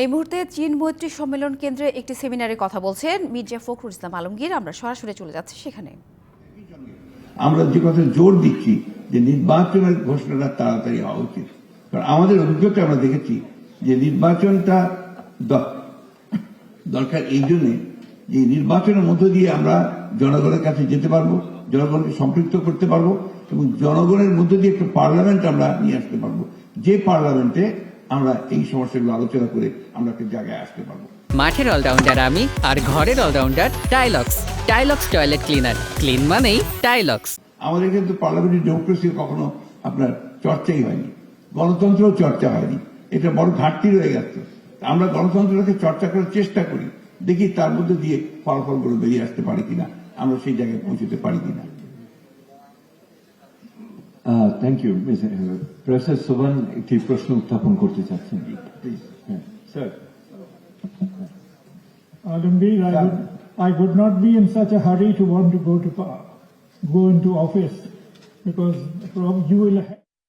এই মুহূর্তে চীন মৈত্রী সম্মেলন কেন্দ্রে একটি সেমিনারে কথা বলছেন মির্জা ফখরুল ইসলাম আলমগীর। আমরা সরাসরি চলে যাচ্ছি সেখানে। আমরা যে কথা জোর দিচ্ছি যে নির্বাচনের ঘোষণাটা তাড়াতাড়ি হওয়া উচিত। কারণ আমাদের অভিজ্ঞতা আমরা দেখেছি যে নির্বাচনটা দরকার এই জন্যে যে নির্বাচনের মধ্য দিয়ে আমরা জনগণের কাছে যেতে পারব, জনগণকে সম্পৃক্ত করতে পারব এবং জনগণের মধ্য দিয়ে একটা পার্লামেন্ট আমরা নিয়ে আসতে পারব। যে পার্লামেন্টে আমরা এই সমস্যাগুলো আলোচনা করে আমরা একটা জায়গায় আসতে পারব। মাঠের অলরাউন্ডার আমি আর ঘরের allrounder Tylox Tylox toilet cleaner clean মানেই টাইলক্স আমাদের কিন্তু পার্লামেন্টারি ডেমোক্রেসির কখনো আপনার চর্চাই হয়নি। গণতন্ত্রও চর্চা হয়নি। এটা বড় ঘাটতি রয়ে গেছে। আমরা গণতন্ত্রকে চর্চা করার চেষ্টা করি। দেখি তার মধ্যে দিয়ে ফলাফলগুলো বেরিয়ে আসতে পারি কিনা। আমরা সেই জায়গায় পৌঁছতে পারি কিনা। থ্যাংক ইউ প্রফেসর সোবান একটি প্রশ্ন উত্থাপন করতে চাচ্ছেন হ্যাঁ sir Alamgir, I would, I would not be in such a hurry to want to go to go into office, because you will.